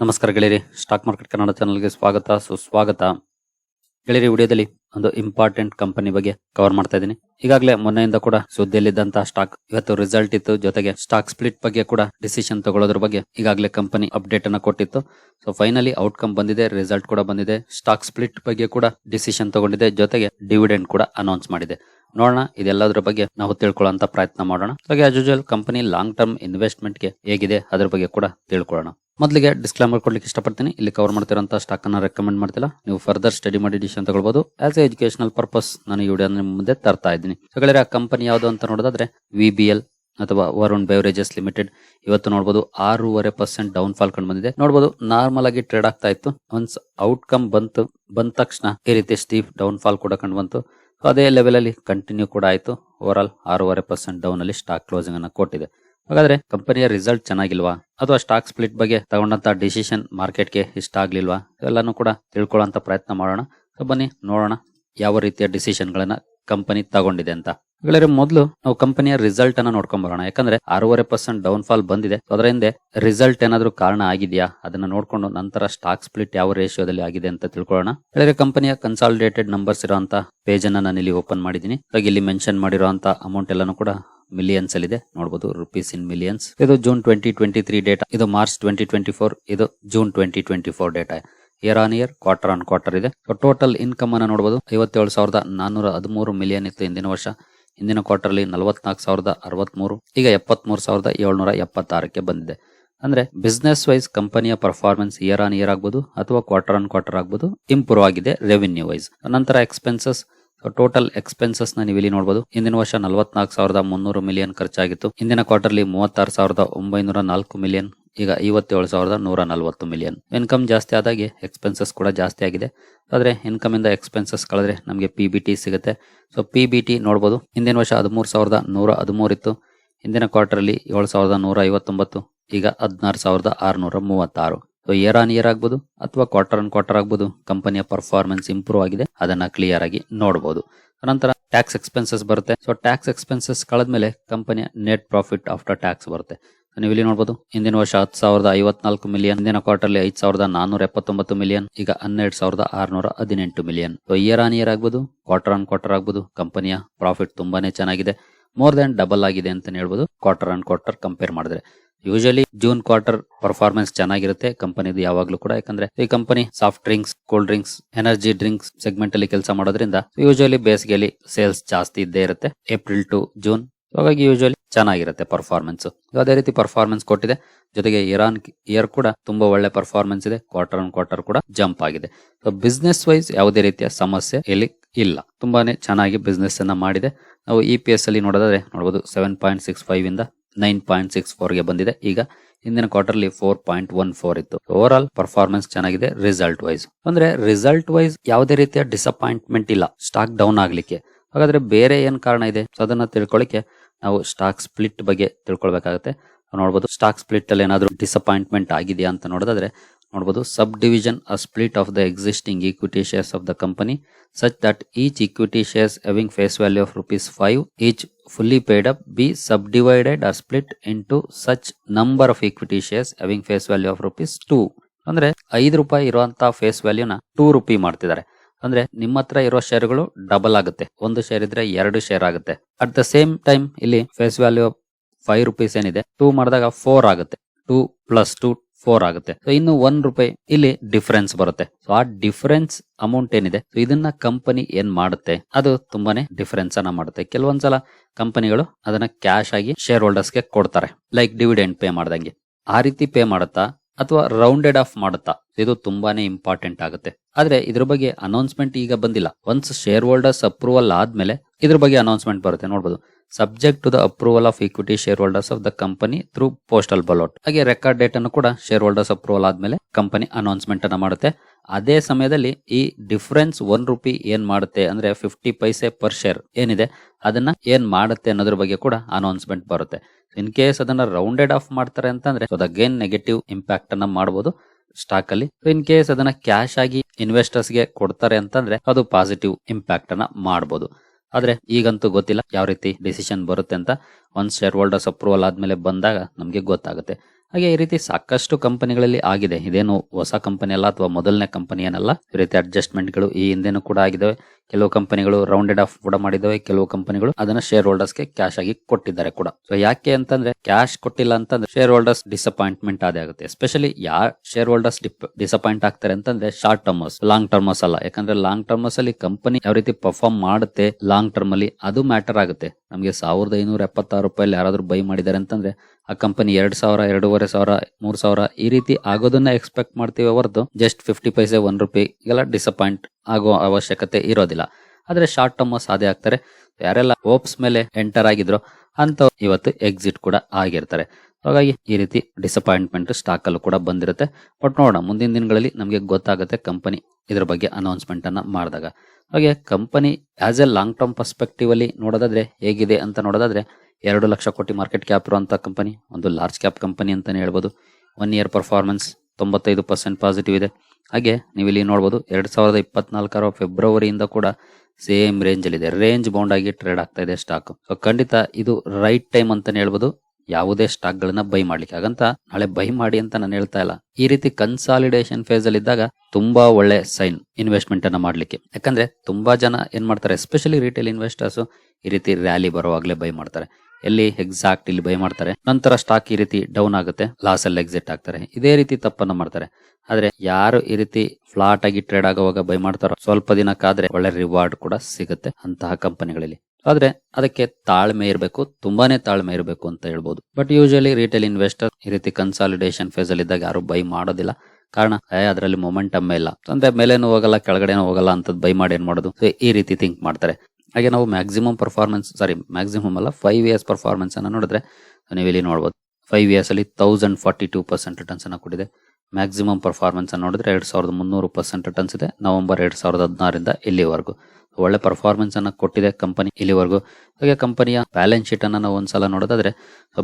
ನಮಸ್ಕಾರ ಗೆಳೆಯರಿ. Stock market Kannada ಚಾನಲ್ಗೆ ಸ್ವಾಗತ, ಸುಸ್ವಾಗತ. ಗೆಳೆಯರಿ, ವಿಡಿಯೋದಲ್ಲಿ ಒಂದು ಇಂಪಾರ್ಟೆಂಟ್ ಕಂಪನಿ ಬಗ್ಗೆ ಕವರ್ ಮಾಡ್ತಾ ಇದ್ದೀನಿ. ಈಗಾಗಲೇ ಮೊನ್ನೆಯಿಂದ ಕೂಡ ಸುದ್ದಿಯಲ್ಲಿದ್ದಂತಹ ಸ್ಟಾಕ್, ಇವತ್ತು ರಿಸಲ್ಟ್ ಇತ್ತು. ಜೊತೆಗೆ ಸ್ಟಾಕ್ ಸ್ಪ್ಲಿಟ್ ಬಗ್ಗೆ ಕೂಡ ಡಿಸಿಷನ್ ತಗೊಳ್ಳೋದ್ರ ಬಗ್ಗೆ ಈಗಾಗಲೇ ಕಂಪನಿ ಅಪ್ಡೇಟ್ ಅನ್ನ ಕೊಟ್ಟಿತ್ತು. ಸೊ ಫೈನಲಿ ಔಟ್ಕಮ್ ಬಂದಿದೆ ರಿಸಲ್ಟ್ ಕೂಡ ಬಂದಿದೆ. ಸ್ಟಾಕ್ ಸ್ಪ್ಲಿಟ್ ಬಗ್ಗೆ ಕೂಡ ಡಿಸಿಷನ್ ತಗೊಂಡಿದೆ. ಜೊತೆಗೆ ಡಿವಿಡೆಂಡ್ ಕೂಡ ಅನೌನ್ಸ್ ಮಾಡಿದೆ. ನೋಡೋಣ, ಇದೆಲ್ಲದರ ಬಗ್ಗೆ ನಾವು ತಿಳ್ಕೊಳ್ಳೋಂತ ಪ್ರಯತ್ನ ಮಾಡೋಣ. ಹಾಗೆ as usual company long term ಇನ್ವೆಸ್ಟ್ಮೆಂಟ್ಗೆ ಹೇಗಿದೆ, ಅದ್ರ ಬಗ್ಗೆ ಕೂಡ ತಿಳ್ಕೊಳ್ಳೋಣ. ಮೊದಲಿಗೆ ಡಿಸ್ಕ್ಲೈಮರ್ ಕೊಡ್ಲಿಕ್ಕೆ ಇಷ್ಟಪಡ್ತೀನಿ. ಇಲ್ಲಿ ಕವರ್ ಮಾಡ್ತಿರೋಂಥ ಸ್ಟಾಕ್ ಅನ್ನ ರೆಕಮೆಂಡ್ ಮಾಡ್ತಿಲ್ಲ ನೀವು ಫರ್ದರ್ ಸ್ಟಡಿ ಮಾಡಿ ಡಿಸಿಷನ್ ತಗೊಳ್ಬಹುದು ಆಸ್ ಎ ಎಜುಕೇಶನಲ್ ಪರ್ಪಸ್ ನಾನು ಈ ವಿಡಿಯೋ ನಿಮ್ಮ ಮುಂದೆ ತರ್ತಾ ಇದ್ದೀನಿ. ಹಾಗಾದ್ರೆ ಆ ಕಂಪನಿ ಯಾವುದು ಅಂತ ನೋಡೋದಾದ್ರೆ ವಿ ಬಿ ಎಲ್ ಅಥವಾ ವರುಣ್ ಬೆವರೇಜಸ್ ಲಿಮಿಟೆಡ್ ಇವತ್ತು ನೋಡಬಹುದು ಆರೂವರೆ ಪರ್ಸೆಂಟ್ ಡೌನ್ ಫಾಲ್ ಕಂಡು ಬಂದಿದೆ. ನೋಡಬಹುದು ನಾರ್ಮಲ್ ಆಗಿ ಟ್ರೇಡ್ ಆಗ್ತಾ ಇತ್ತು. ಒನ್ಸ್ ಔಟ್ಕಮ್ ಬಂತು, ಬಂದ ತಕ್ಷಣ ಈ ರೀತಿ ಸ್ಟೀಫ್ ಡೌನ್ ಫಾಲ್ ಕೂಡ ಕಂಡು ಬಂತು. ಅದೇ ಲೆವೆಲ್ ಅಲ್ಲಿ ಕಂಟಿನ್ಯೂ ಕೂಡ ಆಯ್ತು. ಓವರ್ ಆಲ್ ಆರೂವರೆ ಪರ್ಸೆಂಟ್ ಡೌನ್ ಅಲ್ಲಿ ಸ್ಟಾಕ್ ಕ್ಲೋಸಿಂಗ್ ಅನ್ನ ಕೊಟ್ಟಿದೆ. ಹಾಗಾದ್ರೆ ಕಂಪನಿಯ ರಿಸಲ್ಟ್ ಚೆನ್ನಾಗಿಲ್ವಾ? ಅಥವಾ ಸ್ಟಾಕ್ ಸ್ಪ್ಲಿಟ್ ಬಗ್ಗೆ ತಗೊಂಡಂತ ಡಿಸಿಷನ್ ಮಾರ್ಕೆಟ್ಗೆ ಇಷ್ಟ ಆಗ್ಲಿಲ್ವಾ? ಇವೆಲ್ಲನೂ ಕೂಡ ತಿಳ್ಕೊಳ್ಳೋಂತ ಪ್ರಯತ್ನ ಮಾಡೋಣ. ಸೊ ಬನ್ನಿ, ನೋಡೋಣ ಯಾವ ರೀತಿಯ ಡಿಸಿಷನ್ ಗಳನ್ನ ಕಂಪನಿ ತಗೊಂಡಿದೆ ಅಂತ. ಹಾಗಾದ್ರೆ ಮೊದಲು ನಾವು ಕಂಪನಿಯ ರಿಸಲ್ಟ್ ಅನ್ನ ನೋಡ್ಕೊಂಡ್ ಬರೋಣ. ಯಾಕಂದ್ರೆ ಆರೂವರೆ ಪರ್ಸೆಂಟ್ ಡೌನ್ ಫಾಲ್ ಬಂದಿದೆ ಅದರ ಹಿಂದೆ ರಿಸಲ್ಟ್ ಏನಾದ್ರೂ ಕಾರಣ ಆಗಿದೆಯಾ? ಅದನ್ನ ನೋಡ್ಕೊಂಡು ನಂತರ ಸ್ಟಾಕ್ ಸ್ಪ್ಲಿಟ್ ಯಾವ ರೇಷಿಯೋದಲ್ಲಿ ಆಗಿದೆ ಅಂತ ತಿಳ್ಕೊಳ್ಳೋಣ. ಹೇಳಿದ್ರೆ ಕಂಪನಿಯ ಕನ್ಸಾಲಿಡೇಟೆಡ್ ನಂಬರ್ಸ್ ಇರುವಂತ ಪೇಜ್ ಅನ್ನ ನಾನು ಇಲ್ಲಿ ಓಪನ್ ಮಾಡಿದೀನಿ. ಹಾಗೆ ಇಲ್ಲಿ ಮೆನ್ಷನ್ ಮಾಡಿರುವಂತ ಅಮೌಂಟ್ ಎಲ್ಲಾನು ಕೂಡ ಮಿಲಿಯನ್ಸ್ ಅಲ್ಲಿ ಇದೆ ನೋಡಬಹುದು ರುಪೀಸ್ ಇನ್ ಮಿಲಿಯನ್ಸ್ ಇದು June twenty twenty three data ಇದು ಮಾರ್ಚ್ ಟ್ವೆಂಟಿ ಟ್ವೆಂಟಿ ಫೋರ್ ಇದು June twenty twenty four data year on year quarter on quarter ಇದೆ ಟೋಟಲ್ ಇನ್ಕಮ್ ಅನ್ನ ನೋಡಬಹುದು ಐವತ್ತೇಳು ಸಾವಿರದ ನಾನ್ನೂರ ಹದಿಮೂರು ಮಿಲಿಯನ್ ಇತ್ತು ಹಿಂದಿನ ವರ್ಷ. ಹಿಂದಿನ ಕ್ವಾರ್ಟರ್ ಅಲ್ಲಿ ನಲವತ್ನಾಲ್ಕು ಸಾವಿರದ ಅರವತ್ಮೂರು, ಈಗ ಎಪ್ಪತ್ಮೂರು ಸಾವಿರದ ಏಳ್ನೂರ ಎಪ್ಪತ್ತಾರಕ್ಕೆ ಬಂದಿದೆ. ಅಂದ್ರೆ ಬಿಸ್ನೆಸ್ ವೈಸ್ ಕಂಪನಿಯ ಪರ್ಫಾರ್ಮೆನ್ಸ್ ಇಯರ್ ಆನ್ ಇಯರ್ ಆಗ್ಬೋದು ಅಥವಾ ಕ್ವಾರ್ಟರ್ ಆನ್ ಕ್ವಾರ್ಟರ್ ಆಗ್ಬೋದು ಇಂಪ್ರೂವ್ ಆಗಿದೆ ರೆವಿನ್ಯೂ ವೈಸ್ ನಂತರ ಎಕ್ಸ್ಪೆನ್ಸಸ್ ಟೋಟಲ್ ಎಕ್ಸ್ಪೆನ್ಸಸ್ನ ನೀವು ಇಲ್ಲಿ ನೋಡಬಹುದು ಹಿಂದಿನ ವರ್ಷ ನಲವತ್ನಾಲ್ಕು ಸಾವಿರದ ಮುನ್ನೂರು ಮಿಲಿಯನ್ ಖರ್ಚಾಗಿತ್ತು. ಹಿಂದಿನ ಕ್ವಾರ್ಟರ್ಲಿ ಮೂವತ್ತಾರು ಸಾವಿರದ ಒಂಬೈನೂರ ನಾಲ್ಕು ಮಿಲಿಯನ್ ಈಗ ಐವತ್ತೇಳು ಸಾವಿರದ ನೂರ ನಲವತ್ತು ಮಿಲಿಯನ್ ಇನ್ಕಮ್ ಜಾಸ್ತಿ ಆದಾಗೆ ಎಕ್ಸ್ಪೆನ್ಸಸ್ ಕೂಡ ಜಾಸ್ತಿ ಆಗಿದೆ. ಆದರೆ ಇನ್ಕಮ್ ಇಂದ ಎಕ್ಸ್ಪೆನ್ಸಸ್ ಕಳೆದ್ರೆ ನಮಗೆ ಪಿ ಬಿ ಟಿ ಸಿಗುತ್ತೆ. ಸೊ ಪಿ ಬಿ ಟಿ ನೋಡ್ಬೋದು. ಹಿಂದಿನ ವರ್ಷ ಹದಿಮೂರು ಸಾವಿರದ ನೂರ ಹದಿಮೂರು ಇತ್ತು. ಹಿಂದಿನ ಕ್ವಾರ್ಟರಲ್ಲಿ ಏಳು ಸಾವಿರದ ನೂರ ಐವತ್ತೊಂಬತ್ತು, ಈಗ ಹದಿನಾರು ಸಾವಿರದ ಆರುನೂರ ಮೂವತ್ತಾರು. ಸೊ ಇಯರ್ ಆನ್ ಇಯರ್ ಆಗ್ಬೋದು ಅಥವಾ ಕ್ವಾರ್ಟರ್ ಆನ್ ಕ್ವಾರ್ಟರ್ ಆಗ್ಬೋದು. ಕಂಪನಿಯ ಪರ್ಫಾರ್ಮೆನ್ಸ್ ಇಂಪ್ರೂವ್ ಆಗಿದೆ. ಅದನ್ನ ಕ್ಲಿಯರ್ ಆಗಿ ನೋಡಬಹುದು ನಂತರ ಟ್ಯಾಕ್ಸ್ ಎಕ್ಸ್ಪೆನ್ಸಸ್ ಬರುತ್ತೆ. ಸೊ ಟ್ಯಾಕ್ಸ್ ಎಕ್ಸ್ಪೆನ್ಸಸ್ ಕಳೆದ್ಮೇಲೆ ಕಂಪನಿಯ ನೆಟ್ ಪ್ರಾಫಿಟ್ ಆಫ್ಟರ್ ಟ್ಯಾಕ್ಸ್ ಬರುತ್ತೆ. ನೀವು ಇಲ್ಲಿ ನೋಡಬಹುದು ಹಿಂದಿನ ವರ್ಷ ಹತ್ತು ಸಾವಿರದ ಐವತ್ನಾಲ್ಕು ಮಿಲಿಯನ್ ಹಿಂದಿನ ಕ್ವಾರ್ಟರ್ಲಿ ಐದು ಸಾವಿರದ ನಾನೂರ ಎಪ್ಪತ್ತೊಂಬತ್ತು ಮಿಲಿಯನ್ ಈಗ ಹನ್ನೆರಡು ಸಾವಿರದ ಆರುನೂರ ಹದಿನೆಂಟು million so year on year ಆಗ್ಬೋದು ಕ್ವಾರ್ಟರ್ ಆನ್ ಕ್ವಾರ್ಟರ್ ಆಗ್ಬೋದು ಕಂಪನಿಯ ಪ್ರಾಫಿಟ್ ತುಂಬಾನೇ ಚೆನ್ನಾಗಿದೆ. ಮೋರ್ ದನ್ ಡಬಲ್ ಆಗಿದೆ ಅಂತ ಹೇಳ್ಬೋದು ಕ್ವಾರ್ಟರ್ ಆನ್ ಕ್ವಾರ್ಟರ್ ಕಂಪೇರ್ ಮಾಡಿದ್ರೆ. ಯೂಶಲಿ ಜೂನ್ ಕ್ವಾರ್ಟರ್ ಪರ್ಫಾರ್ಮೆನ್ಸ್ ಚೆನ್ನಾಗಿರುತ್ತೆ ಕಂಪನಿದು ಯಾವಾಗ್ಲೂ ಕೂಡ. ಯಾಕಂದ್ರೆ, ಈ company soft drinks cold drinks energy drinks segment ಅಲ್ಲಿ ಕೆಲಸ ಮಾಡೋದ್ರಿಂದ ಯೂಶಲಿ ಬೇಸಿಗೆಯಲ್ಲಿ ಸೇಲ್ಸ್ ಜಾಸ್ತಿ ಇದ್ದೇ ಇರುತ್ತೆ ಏಪ್ರಿಲ್ ಟು ಜೂನ್ ಹಾಗಾಗಿ ಯೂಶಲಿ ಚೆನ್ನಾಗಿರುತ್ತೆ ಪರ್ಫಾರ್ಮೆನ್ಸ್ ಅದೇ ರೀತಿ ಪರ್ಫಾರ್ಮೆನ್ಸ್ ಕೊಟ್ಟಿದೆ. ಜೊತೆಗೆ ಇರಾನ್ ಇಯರ್ ಕೂಡ ತುಂಬಾ ಒಳ್ಳೆ ಪರ್ಫಾರ್ಮೆನ್ಸ್ ಇದೆ. ಕ್ವಾರ್ಟರ್ ಆನ್ ಕ್ವಾರ್ಟರ್ ಕೂಡ ಜಂಪ್ ಆಗಿದೆ. ಸೊ ಬಿಸ್ನೆಸ್ ವೈಸ್ ಯಾವುದೇ ರೀತಿಯ ಸಮಸ್ಯೆ ಇಲ್ಲಿ ಇಲ್ಲ. ತುಂಬಾನೇ ಚೆನ್ನಾಗಿ ಬಿಸ್ನೆಸ್ ಅನ್ನ ಮಾಡಿದೆ. ನಾವು ಇ ಪಿ ಎಸ್ ಅಲ್ಲಿ ನೋಡೋದಾದ್ರೆ ನೋಡಬಹುದು ಸೆವೆನ್ ಪಾಯಿಂಟ್ ಸಿಕ್ಸ್ ಫೈವ್ ಇಂದ ನೈನ್ ಪಾಯಿಂಟ್ ಸಿಕ್ಸ್ ಫೋರ್ಗೆ ಬಂದಿದೆ. ಈಗ ಹಿಂದಿನ quarterly four point one four ಇತ್ತು. ಓವರ್ ಆಲ್ ಪರ್ಫಾರ್ಮೆನ್ಸ್ ಚೆನ್ನಾಗಿದೆ ರಿಸಲ್ಟ್ ವೈಸ್ ಅಂದ್ರೆ ರಿಸಲ್ಟ್ ವೈಸ್ ಯಾವುದೇ ರೀತಿಯ ಡಿಸಪಾಯಿಂಟ್ಮೆಂಟ್ ಇಲ್ಲ. ಸ್ಟಾಕ್ ಡೌನ್ ಆಗ್ಲಿಕ್ಕೆ. ಹಾಗಾದ್ರೆ ಬೇರೆ ಏನ್ ಕಾರಣ ಇದೆ? ಅದನ್ನ ತಿಳ್ಕೊಳ್ಳಿಕ್ಕೆ ನಾವು ಸ್ಟಾಕ್ ಸ್ಪ್ಲಿಟ್ ಬಗ್ಗೆ ತಿಳ್ಕೊಳ್ಬೇಕಾಗುತ್ತೆ. ನೋಡಬಹುದು ಸ್ಟಾಕ್ ಸ್ಪ್ಲಿಟ್ ಅಲ್ಲಿ ಏನಾದರೂ ಡಿಸಪಾಯಿಂಟ್ಮೆಂಟ್ ಆಗಿದೆಯಾ ಅಂತ ನೋಡೋದಾದ್ರೆ ನೋಡಬಹುದು sub division a split of the existing equity shares of the company such that each each equity shares having face value of rupees 5 each fully paid up be subdivided or split into such number of equity shares having face value of rupees 2 ಅಂದ್ರೆ ಐದು ರೂಪಾಯಿ ಇರುವಂತಹ face ವ್ಯಾಲ್ಯೂನ two rupee ಮಾಡ್ತಿದ್ದಾರೆ. ಅಂದ್ರೆ ನಿಮ್ಮ ಹತ್ರ ಇರೋ ಶೇರ್ಗಳು double ಆಗುತ್ತೆ. ಒಂದು ಶೇರ್ ಇದ್ರೆ ಎರಡು ಶೇರ್ ಆಗುತ್ತೆ. ಅಟ್ ದ ಸೇಮ್ ಟೈಮ್ ಇಲ್ಲಿ ಫೇಸ್ ವ್ಯಾಲ್ಯೂ ಫೈವ್ ರುಪೀಸ್ ಏನಿದೆ. ಟೂ ಮಾಡಿದಾಗ ಫೋರ್ ಆಗುತ್ತೆ. ಟೂ ಪ್ಲಸ್ ಟೂ ಫೋರ್ ಆಗುತ್ತೆ. ಸೊ ಇನ್ನು ಒನ್ ರೂಪಾಯಿ ಇಲ್ಲಿ ಡಿಫರೆನ್ಸ್ ಬರುತ್ತೆ. ಸೊ ಆ ಡಿಫರೆನ್ಸ್ ಅಮೌಂಟ್ ಏನಿದೆ? ಸೊ ಇದನ್ನ ಕಂಪನಿ ಏನ್ ಮಾಡುತ್ತೆ? ಅದು ತುಂಬಾನೇ ಡಿಫರೆನ್ಸ್ ಅನ್ನ ಮಾಡುತ್ತೆ. ಕೆಲವೊಂದ್ಸಲ ಕಂಪನಿಗಳು ಅದನ್ನ ಕ್ಯಾಶ್ ಆಗಿ ಶೇರ್ ಹೋಲ್ಡರ್ಸ್ಗೆ ಕೊಡ್ತಾರೆ. ಲೈಕ್ ಡಿವಿಡೆಂಡ್ ಪೇ ಮಾಡ್ದಂಗೆ. ಆ ರೀತಿ ಪೇ ಮಾಡುತ್ತಾ? ಅಥವಾ ರೌಂಡೆಡ್ ಆಫ್ ಮಾಡುತ್ತಾ? ಇದು ತುಂಬಾನೇ ಇಂಪಾರ್ಟೆಂಟ್ ಆಗುತ್ತೆ. ಆದ್ರೆ ಇದ್ರ ಬಗ್ಗೆ ಅನೌನ್ಸ್ಮೆಂಟ್ ಈಗ ಬಂದಿಲ್ಲ. ಒನ್ಸ್ ಶೇರ್ ಹೋಲ್ಡರ್ಸ್ ಅಪ್ರೂವಲ್ ಆದ್ಮೇಲೆ ಇದ್ರ ಬಗ್ಗೆ ಅನೌನ್ಸ್ಮೆಂಟ್ ಬರುತ್ತೆ. ನೋಡಬಹುದು subject to the approval of equity share holders of the company through postal ballot ಹಾಗೆ ರೆಕಾರ್ಡ್ ಡೇಟ್ ಅನ್ನು ಕೂಡ ಶೇರ್ ಹೋಲ್ಡರ್ಸ್ ಅಪ್ರೂವಲ್ ಆದ್ಮೇಲೆ ಕಂಪನಿ ಅನೌನ್ಸ್ಮೆಂಟ್ ಅನ್ನು ಮಾಡುತ್ತೆ. ಅದೇ ಸಮಯದಲ್ಲಿ ಈ ಡಿಫರೆನ್ಸ್ ಒನ್ ರುಪಿ ಏನ್ ಮಾಡುತ್ತೆ ಅಂದ್ರೆ ಫಿಫ್ಟಿ ಪೈಸೆ ಪರ್ ಶೇರ್ ಏನಿದೆ, ಅದನ್ನ ಏನ್ ಮಾಡುತ್ತೆ ಅನ್ನೋದ್ರ ಬಗ್ಗೆ ಕೂಡ ಅನೌನ್ಸ್ಮೆಂಟ್ ಬರುತ್ತೆ. ಇನ್ ಕೇಸ್ ಅದನ್ನ ರೌಂಡೆಡ್ ಆಫ್ ಮಾಡ್ತಾರೆ ಅಂತಂದ್ರೆ ಅಗೇನ್ ನೆಗೆಟಿವ್ ಇಂಪ್ಯಾಕ್ಟ್ ಅನ್ನ ಮಾಡಬಹುದು ಸ್ಟಾಕ್ ಅಲ್ಲಿ. ಇನ್ ಕೇಸ್ ಅದನ್ನ ಕ್ಯಾಶ್ ಆಗಿ ಇನ್ವೆಸ್ಟರ್ಸ್ಗೆ ಕೊಡ್ತಾರೆ ಅಂತಂದ್ರೆ ಅದು ಪಾಸಿಟಿವ್ ಇಂಪ್ಯಾಕ್ಟ್ ಅನ್ನ ಮಾಡಬಹುದು ಆದ್ರೆ ಈಗಂತೂ ಗೊತ್ತಿಲ್ಲ ಯಾವ ರೀತಿ ಡಿಸಿಷನ್ ಬರುತ್ತೆ ಅಂತ. ಒಂದ್ ಶೇರ್ ಹೋಲ್ಡರ್ಸ್ ಅಪ್ರೂವಲ್ ಆದಮೇಲೆ ಬಂದಾಗ ನಮಗೆ ಗೊತ್ತಾಗುತ್ತೆ. ಹಾಗೆ ಈ ರೀತಿ ಸಾಕಷ್ಟು ಕಂಪನಿಗಳಲ್ಲಿ ಆಗಿದೆ. ಇದೇನು ಹೊಸ ಕಂಪನಿ ಅಲ್ಲ ಅಥವಾ ಮೊದಲನೇ ಕಂಪನಿ ಏನಲ್ಲ. ಈ ರೀತಿ ಅಡ್ಜಸ್ಟ್ಮೆಂಟ್ಗಳು ಈ ಹಿಂದೆನೂ ಕೂಡ ಆಗಿದ್ದಾವೆ. ಕೆಲವು ಕಂಪನಿಗಳು ರೌಂಡೆಡ್ ಆಫ್ ಕೂಡ ಮಾಡಿದ್ದಾವೆ. ಕೆಲವು ಕಂಪನಿಗಳು ಅದನ್ನ ಶೇರ್ ಹೋಲ್ಡರ್ಸ್ಗೆ ಕ್ಯಾಶ್ ಆಗಿ ಕೊಟ್ಟಿದ್ದಾರೆ ಕೂಡ. ಸೊ ಯಾಕೆ ಅಂತಂದ್ರೆ ಕ್ಯಾಶ್ ಕೊಟ್ಟಿಲ್ಲ ಅಂತಂದ್ರೆ ಶೇರ್ ಹೋಲ್ಡರ್ಸ್ ಡಿಸಪಾಯಿಂಟ್ಮೆಂಟ್ ಆದೇ ಆಗುತ್ತೆ. ಎಸ್ಪೆಷಲಿ ಯಾರ ಶೇರ್ ಹೋಲ್ಡರ್ಸ್ ಡಿಸಪಾಯಿಂಟ್ ಆಗ್ತಾರೆ ಅಂತಂದ್ರೆ ಶಾರ್ಟ್ ಟರ್ಮಸ್ ಲಾಂಗ್ ಟರ್ಮಸ್ ಅಲ್ಲ. ಯಾಕಂದ್ರೆ ಲಾಂಗ್ ಟರ್ಮಸ್ ಅಲ್ಲಿ ಕಂಪನಿ ಯಾವ ರೀತಿ ಪರ್ಫಾರ್ಮ್ ಮಾಡುತ್ತೆ ಲಾಂಗ್ ಟರ್ಮ್ ಅಲ್ಲಿ ಅದು ಮ್ಯಾಟರ್ ಆಗುತ್ತೆ. ನಮಗೆ ಸಾವಿರದ ಐನೂರ ಎಪ್ಪತ್ತಾರು ರೂಪಾಯಲ್ಲಿ ಯಾರಾದರೂ ಬೈ ಮಾಡಿದ್ದಾರೆ ಅಂತಂದ್ರೆ, ಆ ಕಂಪನಿ ಎರಡು ಸಾವಿರ, ಎರಡೂವರೆ ಸಾವಿರ, ಮೂರು ಸಾವಿರ ಈ ರೀತಿ ಆಗೋದನ್ನ ಎಕ್ಸ್ಪೆಕ್ಟ್ ಮಾಡ್ತೀವಿ ಹೊರತು just fifty paise one rupee disappoint ಆಗೋ ಅವಶ್ಯಕತೆ ಇರೋದಿಲ್ಲ. ಆದರೆ ಶಾರ್ಟ್ ಟರ್ಮ್ ಸಾಧ್ಯ ಆಗ್ತಾರೆ. ಯಾರೆಲ್ಲ ಓಪ್ಸ್ ಮೇಲೆ ಎಂಟರ್ ಆಗಿದ್ರು ಅಂತ ಇವತ್ತು ಎಕ್ಸಿಟ್ ಕೂಡ ಆಗಿರ್ತಾರೆ. ಹಾಗಾಗಿ ಈ ರೀತಿ ಡಿಸಪಾಯಿಂಟ್ಮೆಂಟ್ ಸ್ಟಾಕ್ ಅಲ್ಲೂ ಕೂಡ ಬಂದಿರುತ್ತೆ. ಬಟ್ ನೋಡೋಣ, ಮುಂದಿನ ದಿನಗಳಲ್ಲಿ ನಮಗೆ ಗೊತ್ತಾಗುತ್ತೆ ಕಂಪನಿ ಇದ್ರ ಬಗ್ಗೆ ಅನೌನ್ಸ್ಮೆಂಟ್ ಅನ್ನ ಮಾಡಿದಾಗ. ಹಾಗೆ company as a long term perspective ಅಲ್ಲಿ ನೋಡೋದಾದ್ರೆ ಹೇಗಿದೆ ಅಂತ ನೋಡೋದಾದ್ರೆ ಎರಡು ಲಕ್ಷ ಕೋಟಿ ಮಾರ್ಕೆಟ್ ಕ್ಯಾಪ್ ಇರುವಂತ ಕಂಪನಿ ಒಂದು ಲಾರ್ಜ್ ಕ್ಯಾಪ್ ಕಂಪನಿ ಅಂತಾನೆ ಹೇಳ್ಬೋದು. ಒನ್ ಇಯರ್ ಪರ್ಫಾರ್ಮೆನ್ಸ್ ತೊಂಬತ್ತೈದು ಪರ್ಸೆಂಟ್ ಪಾಸಿಟಿವ್ ಇದೆ. ಹಾಗೆ ನೀವು ಇಲ್ಲಿ ನೋಡ್ಬೋದು ಎರಡ್ ಸಾವಿರದ ಇಪ್ಪತ್ನಾಲ್ಕರ ಫೆಬ್ರವರಿಯಿಂದ ಕೂಡ ಸೇಮ್ ರೇಂಜ್ ಅಲ್ಲಿ ಇದೆ. ರೇಂಜ್ ಬೌಂಡ್ ಆಗಿ ಟ್ರೇಡ್ ಆಗ್ತಾ ಇದೆ ಸ್ಟಾಕ್ ಸೊ ಖಂಡಿತ ಇದು ರೈಟ್ ಟೈಮ್ ಅಂತಾನೆ ಹೇಳ್ಬೋದು. ಯಾವುದೇ ಸ್ಟಾಕ್ ಗಳನ್ನ ಬೈ ಮಾಡ್ಲಿಕ್ಕೆ. ಹಾಗಂತ ನಾಳೆ ಬೈ ಮಾಡಿ ಅಂತ ನಾನು ಹೇಳ್ತಾ ಇಲ್ಲ. ಈ ರೀತಿ ಕನ್ಸಾಲಿಡೇಷನ್ ಫೇಸ್ ಅಲ್ಲಿ ಇದ್ದಾಗ ತುಂಬಾ ಒಳ್ಳೆ ಸೈನ್ ಇನ್ವೆಸ್ಟ್ಮೆಂಟ್ ಅನ್ನ ಮಾಡ್ಲಿಕ್ಕೆ. ಯಾಕಂದ್ರೆ ತುಂಬಾ ಜನ ಏನ್ ಮಾಡ್ತಾರೆ ಎಸ್ಪೆಷಲಿ ರಿಟೇಲ್ ಇನ್ವೆಸ್ಟರ್ಸ್ ಈ ರೀತಿ ರ್ಯಾಲಿ ಬರುವಾಗಲೇ ಬೈ ಮಾಡ್ತಾರೆ. ಎಲ್ಲಿ ಎಕ್ಸಾಕ್ಟ್ ಇಲ್ಲಿ ಬೈ ಮಾಡ್ತಾರೆ. ನಂತರ ಸ್ಟಾಕ್ ಈ ರೀತಿ ಡೌನ್ ಆಗುತ್ತೆ ಲಾಸ್ ಅಲ್ಲಿ ಎಕ್ಸಿಟ್ ಆಗ್ತಾರೆ. ಇದೇ ರೀತಿ ತಪ್ಪನ್ನ ಮಾಡ್ತಾರೆ. ಆದ್ರೆ ಯಾರು ಈ ರೀತಿ ಫ್ಲಾಟ್ ಆಗಿ ಟ್ರೇಡ್ ಆಗುವಾಗ ಬೈ ಮಾಡ್ತಾರೋ, ಸ್ವಲ್ಪ ದಿನಕ್ಕಾದ್ರೆ ಒಳ್ಳೆ ರಿವಾರ್ಡ್ ಕೂಡ ಸಿಗುತ್ತೆ ಅಂತಹ ಕಂಪನಿಗಳಲ್ಲಿ ಆದ್ರೆ ಅದಕ್ಕೆ ತಾಳ್ಮೆ ಇರಬೇಕು, ತುಂಬಾನೇ ತಾಳ್ಮೆ ಇರಬೇಕು ಅಂತ ಹೇಳ್ಬೋದು. ಬಟ್ ಯೂಶಲಿ ರಿಟೇಲ್ ಇನ್ವೆಸ್ಟರ್ ಈ ರೀತಿ ಕನ್ಸಾಲಿಡೇಷನ್ ಫೇಸ್ ಅಲ್ಲಿ ಇದ್ದಾಗ ಯಾರು ಬೈ ಮಾಡೋದಿಲ್ಲ. ಕಾರಣ ಅದರಲ್ಲಿ ಮೊಮೆಂಟಮ್ ಇಲ್ಲ. ಅಂದ್ರೆ ಮೇಲೇನು ಹೋಗಲ್ಲ, ಕೆಳಗಡೆನೂ ಹೋಗಲ್ಲ ಅಂತ ಬೈ ಮಾಡಿ ಏನ್ ಮಾಡೋದು? ಈ ರೀತಿ ಥಿಂಕ್ ಮಾಡ್ತಾರೆ. ಹಾಗೆ ನಾವು ಮ್ಯಾಕ್ಸಿಮಮ್ ಪರ್ಫಾರ್ಮೆನ್ಸ್ ಸಾರಿ ಮ್ಯಾಕ್ಸಿಮಮ್ ಅಲ್ಲ ಫೈವ್ ಇಯರ್ಸ್ ಪರ್ಫಾರ್ಮೆನ್ಸ್ ಅನ್ನ ನೋಡಿದ್ರೆ ನೀವು ಇಲ್ಲಿ ನೋಡಬಹುದು ಫೈವ್ ಇಯರ್ಸ್ ಅಲ್ಲಿ thousand forty two percent returns ಅನ್ನ ಕೊಟ್ಟಿದೆ. ಮ್ಯಾಕ್ಸಿಮಮ್ ಪರ್ಫಾರ್ಮೆನ್ಸ್ ನೋಡಿದ್ರೆ ಎರಡ್ ಸಾವಿರದ ಮುನ್ನೂರು ಪರ್ಸೆಂಟ್ ರಿಟರ್ನ್ಸ್ ಇದೆ. ನವೆಂಬರ್ ಎರಡ್ ಸಾವಿರದ ಹದಿನಾರರಿಂದ ಇಲ್ಲಿವರೆಗೂ. ಒಳ್ಳೆ ಪರ್ಫಾರ್ಮೆನ್ಸ್ ಅನ್ನ ಕೊಟ್ಟಿದೆ ಕಂಪನಿ ಇಲ್ಲಿವರೆಗೂ. ಹಾಗೆ ಕಂಪನಿಯ ಬ್ಯಾಲೆನ್ಸ್ ಶೀಟ್ ಅನ್ನ ನಾವು ಒಂದ್ಸಲ ನೋಡೋದಾದ್ರೆ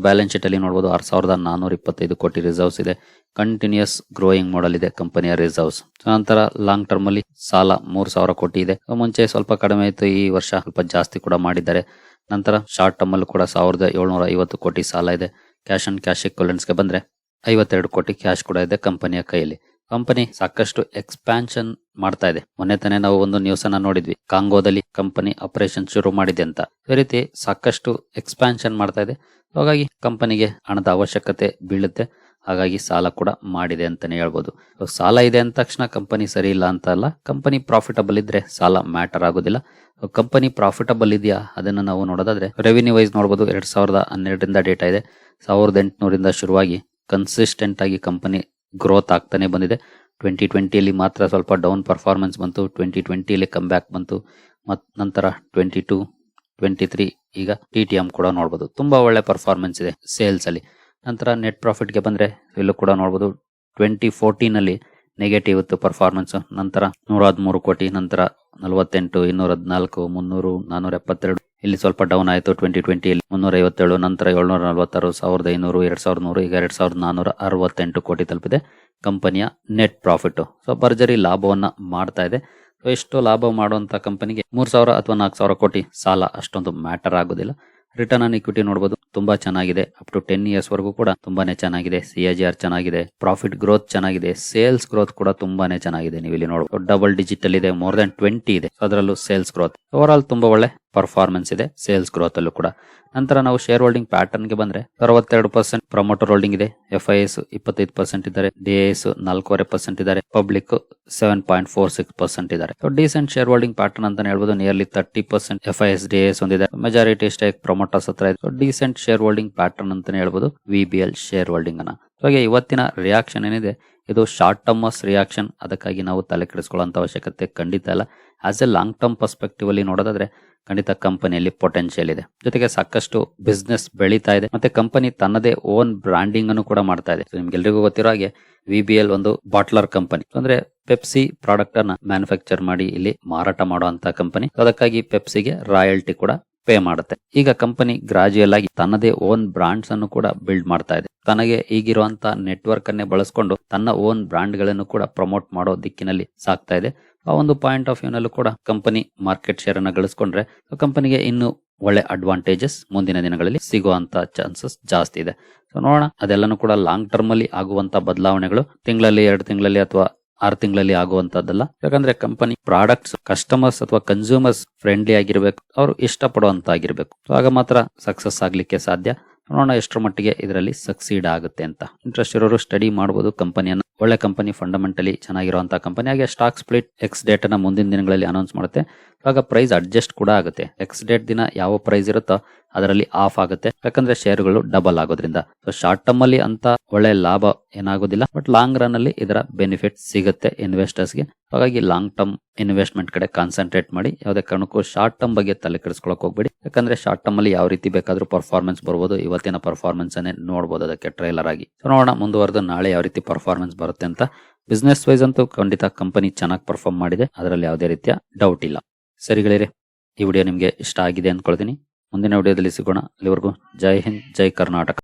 ಬ್ಯಾಲೆನ್ಸ್ ಶೀಟ್ ಅಲ್ಲಿ ನೋಡಬಹುದು ಆರ್ ಸಾವಿರದ ನಾನೂರ ಇಪ್ಪತ್ತೈದು ಕೋಟಿ ರಿಸರ್ವ್ಸ್ ಇದೆ. ಕಂಟಿನ್ಯೂಸ್ ಗ್ರೋಯಿಂಗ್ ಮಾಡಲ್ ಇದೆ ಕಂಪನಿಯ ರಿಸರ್ವ್ಸ್ ನಂತರ ಲಾಂಗ್ ಟರ್ಮ್ ಅಲ್ಲಿ ಸಾಲ ಮೂರ್ ಸಾವಿರ ಕೋಟಿ ಇದೆ. ಮುಂಚೆ ಸ್ವಲ್ಪ ಕಡಿಮೆ ಇತ್ತು, ಈ ವರ್ಷ ಸ್ವಲ್ಪ ಜಾಸ್ತಿ ಕೂಡ ಮಾಡಿದ್ದಾರೆ. ನಂತರ ಶಾರ್ಟ್ ಟರ್ಮ್ ಅಲ್ಲಿ ಕೂಡ ಸಾವಿರದ ಏಳ್ನೂರ ಐವತ್ತು ಕೋಟಿ ಸಾಲ ಇದೆ. ಕ್ಯಾಶ್ ಅಂಡ್ ಕ್ಯಾಶ್ಗೆ ಬಂದ್ರೆ ಐವತ್ತೆರಡು ಕೋಟಿ ಕ್ಯಾಶ್ ಕೂಡ ಇದೆ ಕಂಪನಿಯ ಕೈಯಲ್ಲಿ. ಕಂಪನಿ ಸಾಕಷ್ಟು ಎಕ್ಸ್ಪ್ಯಾನ್ಷನ್ ಮಾಡ್ತಾ ಇದೆ. ಮೊನ್ನೆ ತಾನೇ ನಾವು ಒಂದು ನ್ಯೂಸ್ ಅನ್ನ ನೋಡಿದ್ವಿ. ಕಾಂಗೋದಲ್ಲಿ ಕಂಪನಿ ಆಪರೇಷನ್ ಶುರು ಮಾಡಿದೆ ಅಂತ. ಈ ರೀತಿ ಸಾಕಷ್ಟು ಎಕ್ಸ್ಪ್ಯಾನ್ಷನ್ ಮಾಡ್ತಾ ಇದೆ. ಹಾಗಾಗಿ ಕಂಪನಿಗೆ ಹಣದ ಅವಶ್ಯಕತೆ ಬೀಳುತ್ತೆ. ಹಾಗಾಗಿ ಸಾಲ ಕೂಡ ಮಾಡಿದೆ ಅಂತಾನೆ ಹೇಳ್ಬೋದು. ಸಾಲ ಇದೆ ಅಂದ ತಕ್ಷಣ ಕಂಪನಿ ಸರಿ ಇಲ್ಲ ಅಂತ ಅಲ್ಲ. ಕಂಪನಿ ಪ್ರಾಫಿಟಬಲ್ ಇದ್ರೆ ಸಾಲ ಮ್ಯಾಟರ್ ಆಗೋದಿಲ್ಲ. ಕಂಪನಿ ಪ್ರಾಫಿಟಬಲ್ ಇದೆಯಾ? ಅದನ್ನು ನಾವು ನೋಡೋದಾದ್ರೆ ರೆವಿನ್ಯೂ ವೈಸ್ ನೋಡ್ಬೋದು. ಎರಡ್ ಸಾವಿರದ ಹನ್ನೆರಡರಿಂದ ಡೇಟಾ ಇದೆ. ಸಾವಿರದ ಎಂಟುನೂರಿಂದ ಶುರುವಾಗಿ ಕನ್ಸಿಸ್ಟೆಂಟ್ ಆಗಿ ಕಂಪನಿ ಗ್ರೋತ್ ಆಗ್ತಾನೆ ಬಂದಿದೆ. ಟ್ವೆಂಟಿ ಟ್ವೆಂಟಿಯಲ್ಲಿ ಮಾತ್ರ ಸ್ವಲ್ಪ ಡೌನ್ ಪರ್ಫಾರ್ಮೆನ್ಸ್ ಬಂತು. ಟ್ವೆಂಟಿ ಟ್ವೆಂಟಿಯಲ್ಲಿ ಕಮ್ ಬ್ಯಾಕ್ ಬಂತು. ಮತ್ತು ನಂತರ ಟ್ವೆಂಟಿ ಟೂ ಟ್ವೆಂಟಿ ತ್ರೀ ಈಗ ಟಿ ಟಿ ಎಂ ಕೂಡ ನೋಡ್ಬೋದು. ತುಂಬಾ ಒಳ್ಳೆ ಪರ್ಫಾರ್ಮೆನ್ಸ್ ಇದೆ ಸೇಲ್ಸ್ ಅಲ್ಲಿ. ನಂತರ ನೆಟ್ ಪ್ರಾಫಿಟ್ಗೆ ಬಂದ್ರೆ ಇಲ್ಲೂ ಕೂಡ ನೋಡ್ಬೋದು. ಟ್ವೆಂಟಿ ಫೋರ್ಟೀನ್ ಅಲ್ಲಿ ನೆಗೆಟಿವ್ ಇತ್ತು ಪರ್ಫಾರ್ಮೆನ್ಸ್ ನಂತರ ನೂರ ಹದಿಮೂರು ಕೋಟಿ, ನಂತರ ನಲವತ್ತೆಂಟು ಇನ್ನೂರ ಹದಿನಾಲ್ಕು ಮುನ್ನೂರು, ನಾನೂರ ಎಪ್ಪತ್ತೆರಡು. ಇಲ್ಲಿ ಸ್ವಲ್ಪ ಡೌನ್ ಆಯಿತು. ಟ್ವೆಂಟಿ ಟ್ವೆಂಟಿಯಲ್ಲಿ ಮುನ್ನೂರ ಐವತ್ತೇಳು ನಂತರ ಏಳ್ನೂರ ನಲವತ್ತಾರು ಸಾವಿರದ ಐನೂರು, ಎರಡ್ ಸಾವಿರದ ನೂರು, ಈಗ ಎರಡು ಸಾವಿರದ ನಾನೂರ ಅರವತ್ತೆಂಟು ಕೋಟಿ ತಲುಪಿದೆ ಕಂಪನಿಯ ನೆಟ್ ಪ್ರಾಫಿಟ್ ಸೊ ಭರ್ಜರಿ ಲಾಭವನ್ನ ಮಾಡ್ತಾ ಇದೆ. ಸೊ ಎಷ್ಟು ಲಾಭ ಮಾಡುವಂಥ ಕಂಪನಿಗೆ ಮೂರ್ ಸಾವಿರ ಅಥವಾ ನಾಲ್ಕು ಸಾವಿರ ಕೋಟಿ ಸಾಲ ಅಷ್ಟೊಂದು ಮ್ಯಾಟರ್ ಆಗೋದಿಲ್ಲ. ರಿಟರ್ನ್ ಆನ್ ಇಕ್ವಿಟಿ ನೋಡಬಹುದು ತುಂಬಾ ಚೆನ್ನಾಗಿದೆ. ಅಪ್ ಟು ಟೆನ್ ಇಯರ್ಸ್ ವರೆಗೂ ಕೂಡ ತುಂಬಾನೇ ಚೆನ್ನಾಗಿದೆ. ಸಿ ಆರ್ ಚೆನ್ನಾಗಿದೆ. ಪ್ರಾಫಿಟ್ ಗ್ರೋತ್ ಚೆನ್ನಾಗಿದೆ. ಸೇಲ್ಸ್ ಗ್ರೋತ್ ಕೂಡ ತುಂಬಾನೇ ಚೆನ್ನಾಗಿದೆ. ನೀವು ಇಲ್ಲಿ ನೋಡಬಹುದು ಡಬಲ್ ಡಿಜಿಟಲ್ ಇದೆ ಮೋರ್ ದನ್ ಟ್ವೆಂಟಿ ಇದೆ. ಅದರಲ್ಲೂ ಸೇಲ್ಸ್ ಗ್ರೋತ್ ಓವರ್ ಆಲ್ ತುಂಬಾ ಒಳ್ಳೆ ಪರ್ಫಾರ್ಮೆನ್ಸ್ ಇದೆ ಸೇಲ್ಸ್ ಗ್ರೋತ್ ಅಲ್ಲೂ ಕೂಡ. ನಂತರ ನಾವು ಶೇರ್ ಹೋಲ್ಡಿಂಗ್ ಪ್ಯಾಟರ್ನ್ಗೆ ಬಂದ್ರೆ ಅರವತ್ತೆರಡು ಪರ್ಸೆಂಟ್ ಪ್ರಮೋಟರ್ ಹೋಲ್ಡಿಂಗ್ ಇದೆ ಎಫ್ ಐ ಎಸ್ ಇಪ್ಪತ್ತೈದು ಪರ್ಸೆಂಟ್ ಇದ್ದಾರೆ ಡಿ ಎಸ್ ನಾಲ್ಕೂವರೆ ಪರ್ಸೆಂಟ್ ಇದ್ದಾರೆ public seven point four six percent ಇದ್ದಾರೆ. ಡಿಸೆಂಟ್ ಶೇರ್ ಹೋಲ್ಡಿಂಗ್ ಪ್ಯಾಟರ್ನ್ ಅಂತ ಹೇಳ್ಬೋದು nearly thirty percent F I S D S ಹೊಂದಿದೆ ಮೆಜಾರಿಟಿ ಸ್ಟೇಕ್ ಪ್ರಮೋಟರ್ಸ್ ಹತ್ರ ಇದೆ. ಡಿಸೆಂಟ್ ಶೇರ್ ಹೋಲ್ಡಿಂಗ್ ಪ್ಯಾಟರ್ನ್ ಅಂತ ಹೇಳ್ಬೋದು V B L share holding ಅನ್ನ. ಹಾಗೆ ಇವತ್ತಿನ ರಿಯಾಕ್ಷನ್ ಏನಿದೆ, ಇದು ಶಾರ್ಟ್ ಟರ್ಮಸ್ ರಿಯಾಕ್ಷನ್ ಅದಕ್ಕಾಗಿ ನಾವು ತಲೆ ಕೆಡಿಸ್ಕೊಳ್ಳೋ ಅವಶ್ಯಕತೆ ಖಂಡಿತ ಇಲ್ಲ. As a long term perspective ಅಲ್ಲಿ ನೋಡೋದಾದ್ರೆ ಖಂಡಿತ ಕಂಪನಿಯಲ್ಲಿ ಪೊಟೆನ್ಷಿಯಲ್ ಇದೆ. ಜೊತೆಗೆ ಸಾಕಷ್ಟು ಬಿಸ್ನೆಸ್ ಬೆಳೀತಾ ಇದೆ. ಮತ್ತೆ ಕಂಪನಿ ತನ್ನದೇ ಓನ್ ಬ್ರಾಂಡಿಂಗ್ ಅನ್ನು ಕೂಡ ಮಾಡ್ತಾ ಇದೆ. ನಿಮ್ಗೆಲ್ರಿಗೂ ಗೊತ್ತಿರೋ ಹಾಗೆ ವಿ ಬಿ ಎಲ್ ಒಂದು ಬಾಟ್ಲರ್ ಕಂಪನಿ ಅಂದ್ರೆ ಪೆಪ್ಸಿ ಪ್ರಾಡಕ್ಟ್ ಅನ್ನ ಮ್ಯಾನುಫ್ಯಾಕ್ಚರ್ ಮಾಡಿ ಇಲ್ಲಿ ಮಾರಾಟ ಮಾಡುವಂತ ಕಂಪನಿ ಅದಕ್ಕಾಗಿ ಪೆಪ್ಸಿಗೆ ರಾಯಲ್ಟಿ ಕೂಡ ಪೇ ಮಾಡುತ್ತೆ. ಈಗ ಕಂಪನಿ ಗ್ರಾಜುಯಲ್ ಆಗಿ ತನ್ನದೇ ಓನ್ ಬ್ರಾಂಡ್ಸ್ ಅನ್ನು ಕೂಡ ಬಿಲ್ಡ್ ಮಾಡ್ತಾ ಇದೆ. ತನಗೆ ಈಗಿರುವಂತ ನೆಟ್ವರ್ಕ್ ಅನ್ನೇ ಬಳಸ್ಕೊಂಡು ತನ್ನ ಓನ್ ಬ್ರಾಂಡ್ಗಳನ್ನು ಕೂಡ ಪ್ರಮೋಟ್ ಮಾಡೋ ದಿಕ್ಕಿನಲ್ಲಿ ಸಾಕ್ತಾ ಇದೆ. ಆ ಒಂದು ಪಾಯಿಂಟ್ ಆಫ್ ವ್ಯೂನಲ್ಲೂ ಕೂಡ ಕಂಪನಿ ಮಾರ್ಕೆಟ್ ಶೇರ್ ಅನ್ನ ಗಳಿಸ್ಕೊಂಡ್ರೆ ಕಂಪನಿಗೆ ಇನ್ನು ಒಳ್ಳೆ ಅಡ್ವಾಂಟೇಜಸ್ ಮುಂದಿನ ದಿನಗಳಲ್ಲಿ ಸಿಗುವಂತ ಚಾನ್ಸಸ್ ಜಾಸ್ತಿ ಇದೆ. ಸೊ ನೋಡೋಣ. ಅದೆಲ್ಲನೂ ಕೂಡ ಲಾಂಗ್ ಟರ್ಮ್ ಅಲ್ಲಿ ಆಗುವಂತ ಬದಲಾವಣೆಗಳು ತಿಂಗಳಲ್ಲಿ ಎರಡು ತಿಂಗಳಲ್ಲಿ ಅಥವಾ ಆರು ತಿಂಗಳಲ್ಲಿ ಆಗುವಂತದ್ದಲ್ಲ. ಯಾಕಂದ್ರೆ ಕಂಪನಿ ಪ್ರಾಡಕ್ಟ್ಸ್ ಕಸ್ಟಮರ್ಸ್ ಅಥವಾ ಕನ್ಸ್ಯೂಮರ್ಸ್ ಫ್ರೆಂಡ್ಲಿ ಆಗಿರ್ಬೇಕು. ಅವರು ಇಷ್ಟಪಡುವಂತ ಆಗಿರ್ಬೇಕು ಆಗ ಮಾತ್ರ ಸಕ್ಸಸ್ ಆಗ್ಲಿಕ್ಕೆ ಸಾಧ್ಯ. ನೋಡೋಣ ಎಷ್ಟರ ಮಟ್ಟಿಗೆ ಇದರಲ್ಲಿ ಸಕ್ಸೀಡ್ ಆಗುತ್ತೆ ಅಂತ. ಇಂಟ್ರೆಸ್ಟ್ ಇರೋರು ಸ್ಟಡಿ ಮಾಡಬಹುದು ಕಂಪನಿಯನ್ನ ಒಳ್ಳೆ ಕಂಪನಿ ಫಂಡಮೆಂಟಲಿ ಚೆನ್ನಾಗಿರುವಂತಹ ಕಂಪನಿ ಹಾಗೆ ಸ್ಟಾಕ್ ಸ್ಪ್ಲಿಟ್ ಎಕ್ಸ್ ಡೇಟ್ನ ಮುಂದಿನ ದಿನಗಳಲ್ಲಿ ಅನೌನ್ಸ್ ಮಾಡುತ್ತೆ. ಆಗ ಪ್ರೈಸ್ ಅಡ್ಜಸ್ಟ್ ಕೂಡ ಆಗುತ್ತೆ. ಎಕ್ಸ್ ಡೇಟ್ ದಿನ ಯಾವ ಪ್ರೈಸ್ ಇರುತ್ತೋ ಅದರಲ್ಲಿ ಆಫ್ ಆಗುತ್ತೆ. ಯಾಕಂದ್ರೆ ಶೇರ್ಗಳು ಡಬಲ್ ಆಗೋದ್ರಿಂದ. ಸೊ ಶಾರ್ಟ್ ಟರ್ಮ್ ಅಲ್ಲಿ ಅಂತ ಒಳ್ಳೆ ಲಾಭ ಏನಾಗೋದಿಲ್ಲ. ಬಟ್ ಲಾಂಗ್ ರನ್ ಅಲ್ಲಿ ಇದರ ಬೆನಿಫಿಟ್ ಸಿಗುತ್ತೆ ಇನ್ವೆಸ್ಟರ್ಸ್ಗೆ. ಹಾಗಾಗಿ ಲಾಂಗ್ ಟರ್ಮ್ ಇನ್ವೆಸ್ಟ್ಮೆಂಟ್ ಕಡೆ ಕಾನ್ಸಂಟ್ರೇಟ್ ಮಾಡಿ. ಯಾವುದೇ ಕಾರಣಕ್ಕೂ ಶಾರ್ಟ್ ಟರ್ಮ್ ಬಗ್ಗೆ ತಲೆ ಕೆಡಿಸ್ಕೊಳಕ್ ಹೋಗ್ಬೇಡಿ. ಯಾಕಂದ್ರೆ ಶಾರ್ಟ್ ಟರ್ಮ್ ಅಲ್ಲಿ ಯಾವ ರೀತಿ ಬೇಕಾದ್ರೂ ಪರ್ಫಾರ್ಮೆನ್ಸ್ ಬರ್ಬೋದು. ಇವತ್ತಿನ ಪರ್ಫಾರ್ಮೆನ್ಸ್ ಅನ್ನೇ ನೋಡಬಹುದು ಅದಕ್ಕೆ ಟ್ರೈಲರ್ ಆಗಿ. ಸೊ ನೋಡೋಣ ಮುಂದುವರೆದು ನಾಳೆ ಯಾವ ರೀತಿ ಪರ್ಫಾರ್ಮೆನ್ಸ್ ಬರುತ್ತೆ ಅಂತ. ಬಿಸ್ನೆಸ್ ವೈಸ್ ಅಂತೂ ಖಂಡಿತ ಕಂಪನಿ ಚೆನ್ನಾಗಿ ಪರ್ಫಾರ್ಮ್ ಮಾಡಿದೆ. ಅದರಲ್ಲಿ ಯಾವುದೇ ರೀತಿಯ ಡೌಟ್ ಇಲ್ಲ. ಸರಿಗಳಿರಿ ಈ ವಿಡಿಯೋ ನಿಮಗೆ ಇಷ್ಟ ಆಗಿದೆ ಅಂದ್ಕೊಳ್ತೀನಿ ಮುಂದಿನ ವಿಡಿಯೋದಲ್ಲಿ ಸಿಗೋಣ. ಅಲ್ಲಿವರೆಗೂ ಜೈ ಹಿಂದ್, ಜೈ ಕರ್ನಾಟಕ.